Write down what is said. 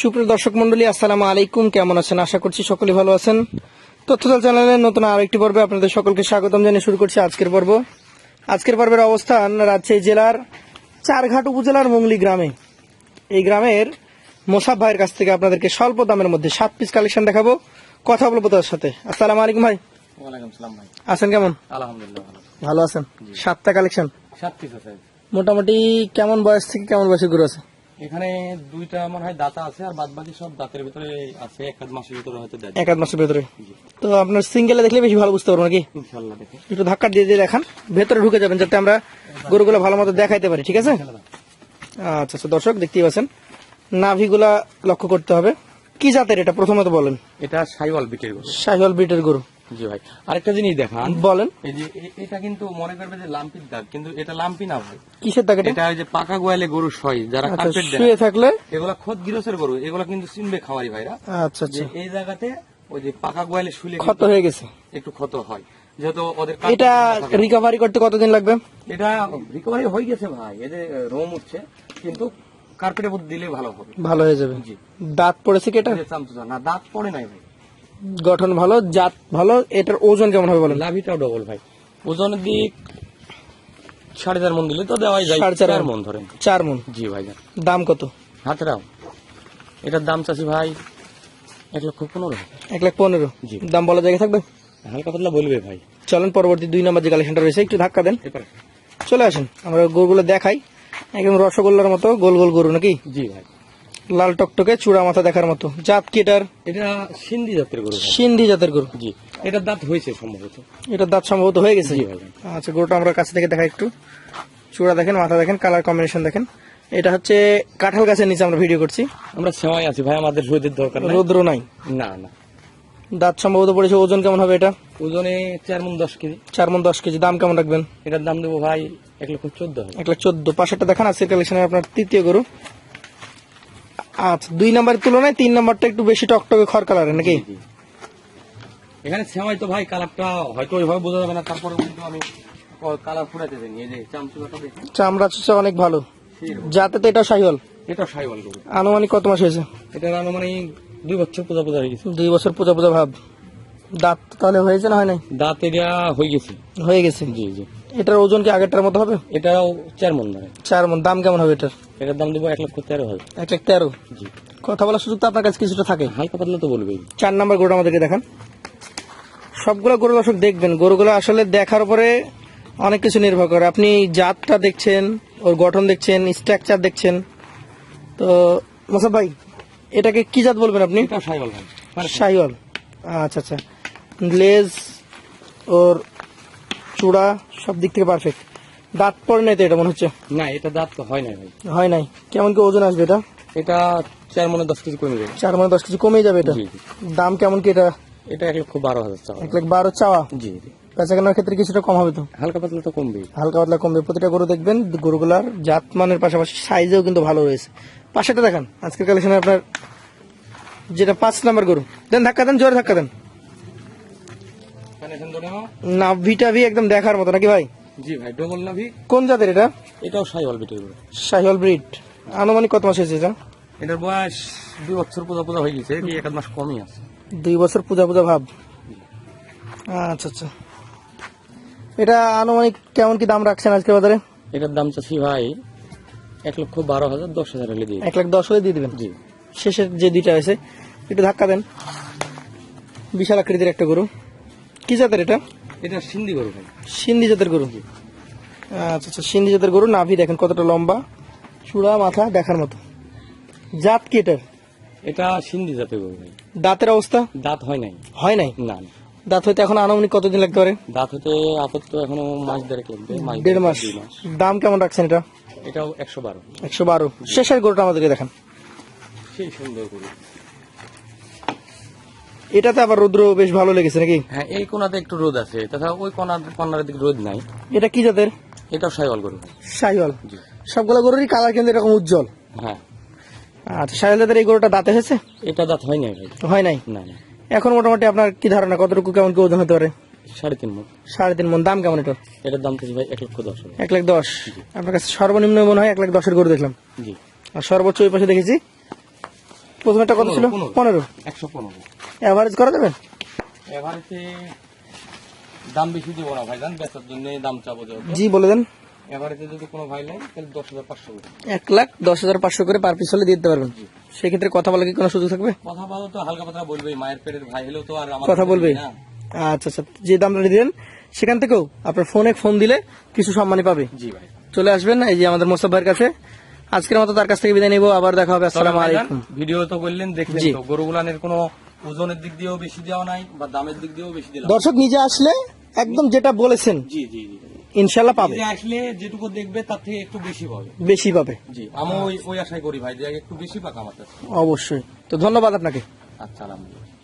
সুপ্রিয় দর্শক মন্ডলী আসসালামু আলাইকুম। কেমন আছেন? আশা করছি সকলে ভালো আছেন। তথ্যদল চ্যানেলের নতুন আরেকটি পর্বে আপনাদের সকলকে স্বাগতম জানিয়ে শুরু করছি আজকের পর্ব। আজকের পর্বের অবস্থান রাজশাহী জেলার চারঘাট উপজেলার মঙ্গলি গ্রামে। এই গ্রামের মোসাফ ভাইয়ের কাছ থেকে আপনাদেরকে স্বল্প দামের মধ্যে সাত পিস কালেকশন দেখাবো। কথা বলব তার সাথে। আসসালামু আলাইকুম ভাই। আছেন কেমন? আলহামদুলিল্লাহ ভালো। আছেন? সাতটা কালেকশন সাত পিস আছে। মোটামুটি কেমন বয়স থেকে কেমন বয়সের গরু আছে? এখানে দুইটা মনে হয় দাতা আছে আর বাদ বাকি সব দাঁতের ভিতরে আছে এক আধ মাসের ভিতরে হয়তো দেয়। এক আধ মাসের ভেতরে। তো আপনার সিঙ্গেলে দেখলে বেশি ভালো বুঝতে পারব নাকি? ইনশাল্লাহ দেখে। একটু ধাক্কা দিয়ে দিয়ে দেখান ভেতরে ঢুকে যাবেন যাতে আমরা গরুগুলো ভালো মতো দেখাইতে পারি ঠিক আছে? আচ্ছা আচ্ছা দর্শক দেখতেই পাচ্ছেন। নাভিগুলা লক্ষ্য করতে হবে। কি জাতের এটা? প্রথমত বলেন। এটা সাইওয়াল বিটের গরু। শাহিওয়াল ব্রিটের গরু। জি ভাই। আরেকটা জিনিস দেখান। বলেন। এই যে এটা কিন্তু মনে করবে যে লাম্পির দাগ কিন্তু এটা লাম্পি না ভাই। কিসের দাগ এটা? ওই যে পাকা গোয়ালে গরু সয় যারা আচ্ছা কার্পেট দেয় শুয়ে থাকলে? এগুলা খোদ গিরসের গরু এগুলা কিন্তু চিনবে খাওয়ারি ভাইরা। আচ্ছা আচ্ছা। এই জায়গাতে ওই যে পাকা গোয়ালে শুলে ক্ষত হয়ে গেছে। একটু ক্ষত হয়। যেহেতু ওদের এটা রিকভারি করতে কতদিন লাগবে? এটা রিকভারি হয়ে গেছে ভাই এদের রোম উঠছে কিন্তু কার্পেটের মধ্যে দিলে ভালো হবে। ভালো হয়ে যাবে। জি। দাঁত পড়েছে কি এটা? এই যে না দাঁত পড়ে নাই ভাই। গঠন ভালো জাত ভালো এটার ওজন কেমন হবে বলেন? লাভিটাও ডবল ভাই। ওজনের দিক সাড়ে চার মন দিলে তো দেওয়াই যায় সাড়ে চার চার মন। ধরেন। চার মন? জি ভাই দাম কত? হাতরাও এটার দাম চাষি ভাই এক লক্ষ পনেরো। এক লাখ পনেরো। জি। দাম বলা জায়গা থাকবে? হালকা পাতলা বলবে ভাই। চলেন পরবর্তী দুই নম্বর যে কালেকশনটা রয়েছে একটু ধাক্কা দেন। চলে আসেন আমরা গরুগুলো দেখাই। একদম রসগোল্লার মতো গোল গোল গরু নাকি? জি ভাই। লাল টকটকে চূড়া মাথা দেখার মতো। জাত কি এটার? এটা সিন্ধি জাতের গরু। সিন্ধি জাতের গরু। জি। এটা দাঁত হয়েছে সম্ভবত। এটা দাঁত সম্ভবত হয়ে গেছে। জি আচ্ছা গরুটা আমরা কাছে থেকে দেখাই একটু। চূড়া দেখেন মাথা দেখেন কালার কম্বিনেশন দেখেন। এটা হচ্ছে কাঁঠাল গাছের নিচে আমরা ভিডিও করছি। আমরা সেমাই আছি ভাই আমাদের রোদের দরকার রৌদ্র নাই? না না। দাঁত সম্ভবত পড়েছে ওজন কেমন হবে এটা? ওজনে চার মন দশ কেজি। চার মন দশ কেজি দাম কেমন রাখবেন? এটার দাম দেবো ভাই এক লক্ষ চোদ্দ এক লাখ চোদ্দ। পাশেরটা দেখান আজকের কালেকশনের আপনার তৃতীয় গরু। আচ্ছা দুই নম্বরের তুলনায় তিন নম্বরটা একটু বেশি টকটকে খড় কালারের নাকি? এখানে সেমাই তো ভাই কালারটা হয়তো ওইভাবে বোঝা যাবে না তারপরে কিন্তু আমি কালার ফুরাতে দেনি এই যে চামচুকাটা দেখুন। চামড়া চুচা অনেক ভালো। যাতে তো এটা সাহিওয়াল এটা সাইওয়াল গরু। আনুমানিক কত মাস হয়েছে? এটার আনুমানিক দুই বছর পূজা পূজা হয়ে গেছে। দুই বছর পূজা পূজা ভাব। দাঁত তাহলে হয়েছে না হয় নাই? দাঁত এটা হয়ে গেছে। হয়ে গেছে। জি জি। এটার ওজন কি আগেরটার মতো হবে? এটাও চার মন ধরে। চার মন। দাম কেমন হবে এটার? এটার দাম দেবো এক লক্ষ তেরো হাজার। এক লাখ তেরো? জি। কথা বলার সুযোগ তো আপনার কাছে কিছুটা থাকে। হালকা পাতলা তো বলবেই। চার নাম্বার গরুটা আমাদেরকে দেখান। সবগুলো গরু দর্শক দেখবেন গরুগুলো আসলে দেখার উপরে অনেক কিছু নির্ভর করে। আপনি জাতটা দেখছেন ওর গঠন দেখছেন স্ট্রাকচার দেখছেন। তো মোসাফ ভাই এটাকে কি জাত বলবেন আপনি? মানে শাহিওয়াল আচ্ছা আচ্ছা। লেজ ওর চূড়া সব দিক থেকে পারফেক্ট দাঁত পড়ে নাই তো এটা মনে হচ্ছে? না এটা দাঁত তো হয় নাই ভাই। হয় নাই। কেমন কি ওজন আসবে এটা? এটা চার মনে দশ কেজি কমে যাবে। চার মানে দশ কেজি কমে যাবে এটা? দাম কেমন কি এটা? এটা এক লক্ষ বারো হাজার চাওয়া। এক লাখ বারো চাওয়া? জি জি। বেচা কেনার ক্ষেত্রে কিছুটা কম হবে তো? হালকা পাতলা তো কমবেই। হালকা পাতলা কমবে। প্রতিটা গরু দেখবেন গরুগুলার জাত মানের পাশাপাশি সাইজেও কিন্তু ভালো রয়েছে। পাশেটা দেখান। আজকের কালেকশনে আপনার যেটা পাঁচ নাম্বার গরু। দেন ধাক্কা দেন জোরে ধাক্কা দেন। কানেকশন ধরে ভি একদম দেখার মতো নাকি ভাই? জি ভাই ডবল নাভি। কোন জাতের এটা? এটাও সাইওয়াল বিটের গরু শাহিওয়াল ব্রিড। আনুমানিক কত মাস হয়েছে এটা? এটার বয়স দুই বছর পূজা পূজা হয়ে গেছে এক মাস কমই আছে। দুই বছর পূজা পূজা ভাব। আচ্ছা আচ্ছা। এটা আনুমানিক কেমন কি দাম রাখছেন আজকে বাজারে? এটার দাম চাচ্ছি ভাই এক লক্ষ বারো হাজার দশ হাজার হলে দিয়ে এক লাখ দশ হলে দিয়ে দিবেন? জি। শেষের যে দুইটা আছে একটু ধাক্কা দেন। বিশাল আকৃতির একটা গরু। কি জাতের এটা? এটা সিন্ধি গরু ভাই। সিন্ধি জাতের গরু। আচ্ছা আচ্ছা সিন্ধি জাতের গরু। নাভি দেখেন কতটা লম্বা চূড়া মাথা দেখার মতো। জাত কি এটার? এটা সিন্ধি জাতের গরু ভাই। দাঁতের অবস্থা? দাঁত হয় নাই। হয় নাই? না দাঁত হইতে এখন আনুমানিক কতদিন লাগতে পারে? দাঁত হতে আপাতত এখনও মাস দেড়েক লাগবে দেড় মাস। দাম কেমন রাখছেন এটা? এটাও একশো বারো। একশো বারো। শেষের গরুটা আমাদেরকে দেখান। সেই সুন্দর গরু। এটাতে আবার রৌদ্র বেশ ভালো লেগেছে নাকি? হ্যাঁ এই কোনাতে একটু রোদ আছে। তাছাড়া ওই কোনার কর্নারের দিকে রোদ নাই। এটা কি জাতের? এটাও সাইওয়াল গরু। শাহিওয়াল জি। সবগুলো গরুরই কালার কিন্তু এরকম উজ্জ্বল। হ্যাঁ। আচ্ছা শাহিওয়াল জাতের এই গরুটা দাঁতে হয়েছে? এটা দাঁত হয় নাই ভাই। হয় নাই? না না। এখন মোটামুটি আপনার কি ধারণা কতটুকু কেমন কি ওজন হতে পারে? সাড়ে তিন মুখ সাড়ে তিন মন। দাম কেমন এটা? এটার দাম চাচ্ছি ভাই এক লক্ষ দশ এক লাখ দশ। আপনার কাছে সর্বনিম্ন মনে হয় এক লাখ দশের গরু দেখলাম। জি। আর সর্বোচ্চ ওই পাশে দেখেছি প্রথমেটা কত ছিল? পনেরো, একশো পনেরো। অ্যাভারেজ করা যাবে? এভারেজে দাম বেশি দেবো না ভাই জান বেচার জন্য দাম চাবো জি বলে দেন। এভারেজে যদি কোনো ভাই নেয় তাহলে দশ হাজার পাঁচশো করে। এক লাখ দশ হাজার পাঁচশো করে পার পিস হলে দিতে পারবেন। সেক্ষেত্রে কথা বলার কি কোনো সুযোগ থাকবে? কথা বলো তো হালকা পাতলা বলবেই মায়ের পেটের ভাই হলেও তো আর আমার কথা বলবে না। আচ্ছা আচ্ছা যে দামটা দিলেন সেখান থেকেও আপনার ফোনে ফোন দিলে কিছু সম্মানই পাবে। জি ভাই। চলে আসবেন এই যে আমাদের মোস্তফ ভাইয়ের কাছে। আজকের মতো তার কাছ থেকে বিদায় নিব আবার দেখা হবে আসসালামু আলাইকুম। ভিডিও তো বললেন দেখলেন। তো গরুগুলানের কোনো ওজনের দিক দিয়েও বেশি দেওয়া নাই বা দামের দিক দিয়েও বেশি দিলাম। দর্শক নিজে আসলে একদম যেটা বলেছেন জি জি জি। ইনশাল্লাহ পাবে। আসলে যেটুকু দেখবে তার থেকে একটু বেশি পাবে। বেশি পাবে। জি আমি ওই ওই আশাই করি ভাই যে একটু বেশি পাক আমার কাছে। অবশ্যই। তো ধন্যবাদ আপনাকে। আচ্ছা আলহামদুলিল্লাহ।